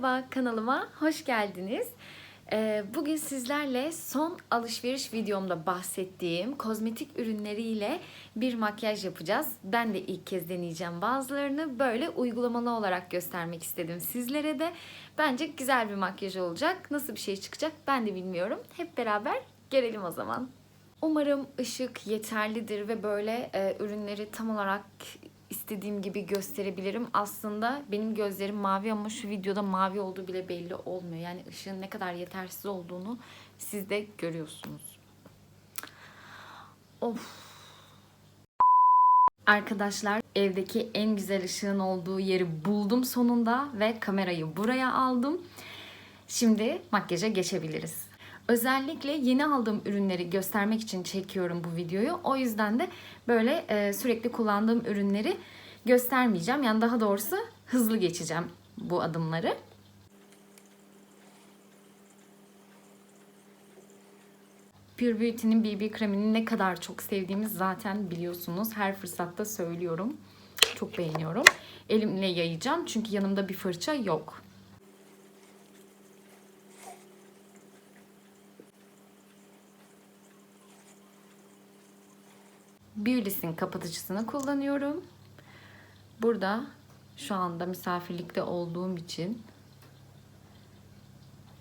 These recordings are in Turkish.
Merhaba kanalıma hoş geldiniz. Ee, Bugün sizlerle son alışveriş videomda bahsettiğim kozmetik ürünleriyle bir makyaj yapacağız. Ben de ilk kez deneyeceğim bazılarını. Böyle uygulamalı olarak göstermek istedim sizlere de. Bence güzel bir makyaj olacak. Nasıl bir şey çıkacak ben de bilmiyorum. Hep beraber görelim o zaman. Umarım ışık yeterlidir ve böyle e, ürünleri tam olarak istediğim gibi gösterebilirim. Aslında benim gözlerim mavi ama şu videoda mavi olduğu bile belli olmuyor. Yani ışığın ne kadar yetersiz olduğunu siz de görüyorsunuz. Of. Arkadaşlar evdeki en güzel ışığın olduğu yeri buldum sonunda ve kamerayı buraya aldım. Şimdi makyaja geçebiliriz. Özellikle yeni aldığım ürünleri göstermek için çekiyorum bu videoyu. O yüzden de böyle e, sürekli kullandığım ürünleri göstermeyeceğim. Yani daha doğrusu hızlı geçeceğim bu adımları. Pure Beauty'nin BB kremini ne kadar çok sevdiğimi zaten biliyorsunuz. Her fırsatta söylüyorum. Çok beğeniyorum. Elimle yayacağım çünkü yanımda bir fırça yok. Beauty's'in kapatıcısını kullanıyorum. Burada şu anda misafirlikte olduğum için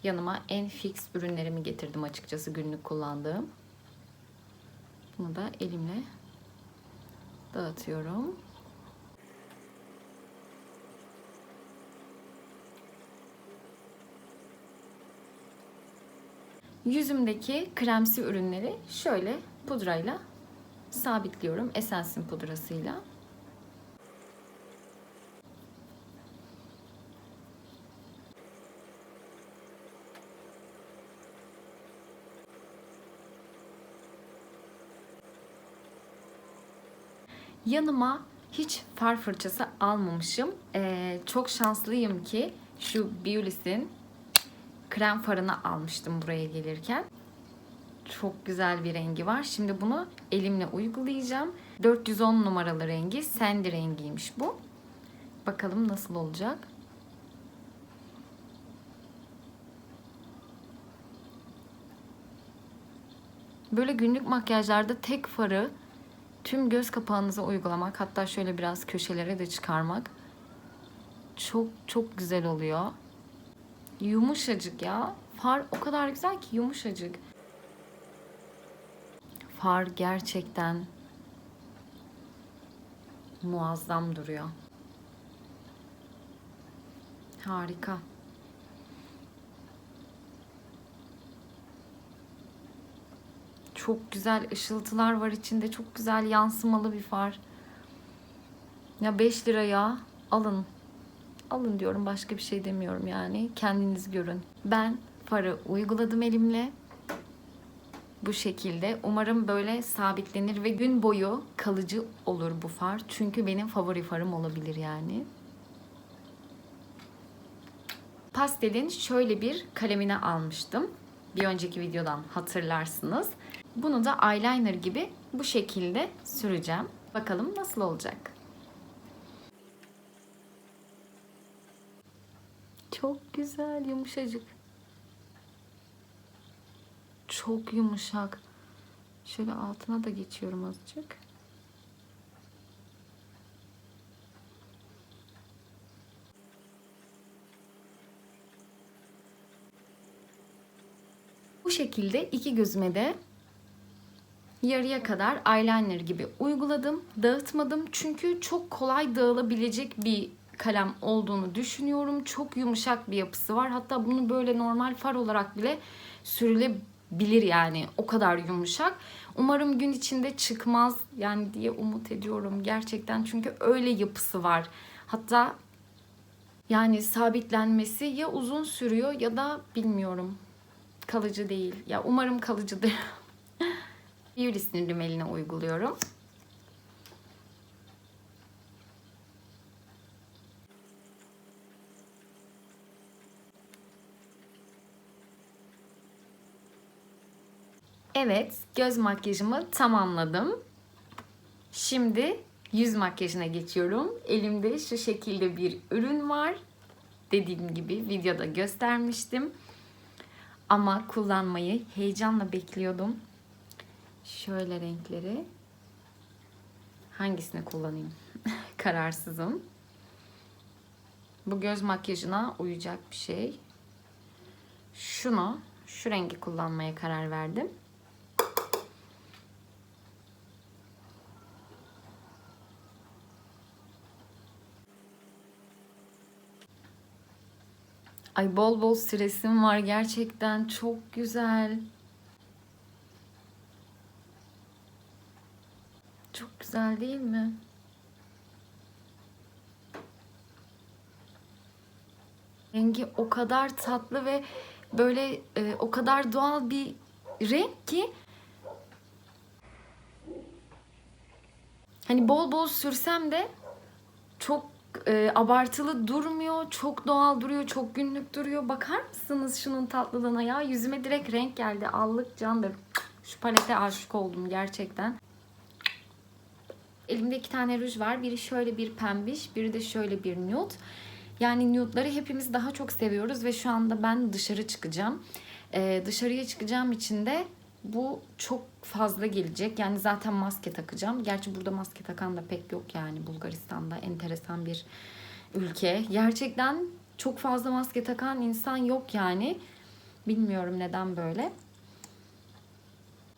yanıma en fix ürünlerimi getirdim açıkçası günlük kullandığım. Bunu da elimle dağıtıyorum. Yüzümdeki kremsi ürünleri şöyle pudrayla sabitliyorum Essence'in pudrasıyla. Yanıma hiç far fırçası almamışım. Ee, çok şanslıyım ki şu Beulis'in krem farını almıştım buraya gelirken. Çok güzel bir rengi var. Şimdi bunu elimle uygulayacağım. 410 numaralı rengi. Sandy rengiymiş bu. Bakalım nasıl olacak. Böyle günlük makyajlarda tek farı tüm göz kapağınıza uygulamak hatta şöyle biraz köşelere de çıkarmak çok çok güzel oluyor. Yumuşacık ya. Far o kadar güzel ki yumuşacık. Far gerçekten muazzam duruyor. Harika. Çok güzel ışıltılar var içinde. Çok güzel yansımalı bir far. Ya 5 liraya alın. Alın diyorum başka bir şey demiyorum yani. Kendiniz görün. Ben farı uyguladım elimle. Bu şekilde. Umarım böyle sabitlenir ve gün boyu kalıcı olur bu far. Çünkü benim favori farım olabilir yani. Pastelin şöyle bir kalemini almıştım. Bir önceki videodan hatırlarsınız. Bunu da eyeliner gibi bu şekilde süreceğim. Bakalım nasıl olacak. Çok güzel, yumuşacık. Çok yumuşak. Şöyle altına da geçiyorum azıcık. Bu şekilde iki gözüme de yarıya kadar eyeliner gibi uyguladım. Dağıtmadım çünkü çok kolay dağılabilecek bir kalem olduğunu düşünüyorum. Çok yumuşak bir yapısı var. Hatta bunu böyle normal far olarak bile sürülebilir yani. O kadar yumuşak. Umarım gün içinde çıkmaz yani diye umut ediyorum gerçekten. Çünkü öyle yapısı var. Hatta yani sabitlenmesi ya uzun sürüyor ya da bilmiyorum. Kalıcı değil. Ya umarım kalıcıdır. Biolis'in rimeline uyguluyorum. Evet, göz makyajımı tamamladım. Şimdi yüz makyajına geçiyorum. Elimde şu şekilde bir ürün var. dediğim gibi videoda göstermiştim. Ama kullanmayı heyecanla bekliyordum. Şöyle renkleri. Hangisini kullanayım? Kararsızım. Bu göz makyajına uyacak bir şey. Şunu, şu rengi kullanmaya karar verdim. Ay bol bol stresim var gerçekten çok güzel. Çok güzel değil mi? Rengi o kadar tatlı ve böyle e, o kadar doğal bir renk ki hani bol bol sürsem de çok e, abartılı durmuyor, çok doğal duruyor, çok günlük duruyor. Bakar mısınız şunun tatlılığına ya? Yüzüme direkt renk geldi. Allık candır. Şu palete aşık oldum gerçekten. Elimde iki tane ruj var. Biri şöyle bir pembiş, biri de şöyle bir nude. Yani nude'ları hepimiz daha çok seviyoruz ve şu anda ben dışarı çıkacağım. Ee, dışarıya çıkacağım için de bu çok fazla gelecek. Yani zaten maske takacağım. Gerçi burada maske takan da pek yok yani Bulgaristan'da enteresan bir ülke. Gerçekten çok fazla maske takan insan yok yani. Bilmiyorum neden böyle.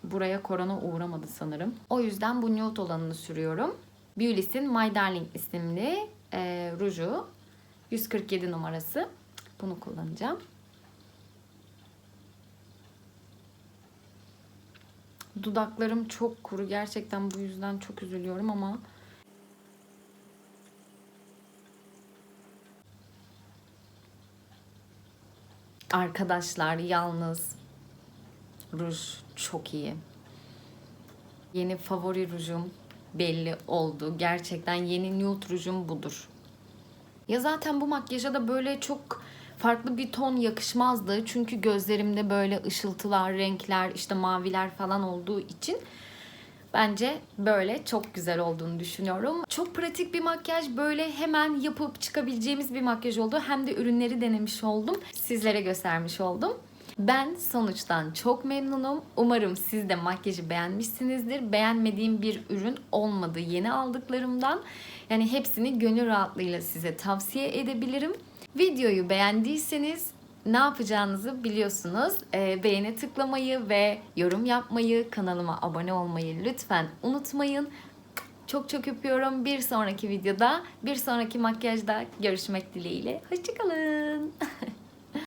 Buraya korona uğramadı sanırım. O yüzden bu nude olanını sürüyorum. Beulis'in My Darling isimli e, ruju. 147 numarası. Bunu kullanacağım. Dudaklarım çok kuru. Gerçekten bu yüzden çok üzülüyorum ama Arkadaşlar yalnız ruj çok iyi. Yeni favori rujum belli oldu. Gerçekten yeni nude rujum budur. Ya zaten bu makyaja da böyle çok farklı bir ton yakışmazdı. Çünkü gözlerimde böyle ışıltılar, renkler, işte maviler falan olduğu için bence böyle çok güzel olduğunu düşünüyorum. Çok pratik bir makyaj. Böyle hemen yapıp çıkabileceğimiz bir makyaj oldu. Hem de ürünleri denemiş oldum. Sizlere göstermiş oldum. Ben sonuçtan çok memnunum. Umarım siz de makyajı beğenmişsinizdir. Beğenmediğim bir ürün olmadı yeni aldıklarımdan. Yani hepsini gönül rahatlığıyla size tavsiye edebilirim. Videoyu beğendiyseniz ne yapacağınızı biliyorsunuz. Ee, beğeni tıklamayı ve yorum yapmayı, kanalıma abone olmayı lütfen unutmayın. Çok çok öpüyorum. Bir sonraki videoda, bir sonraki makyajda görüşmek dileğiyle. Hoşçakalın.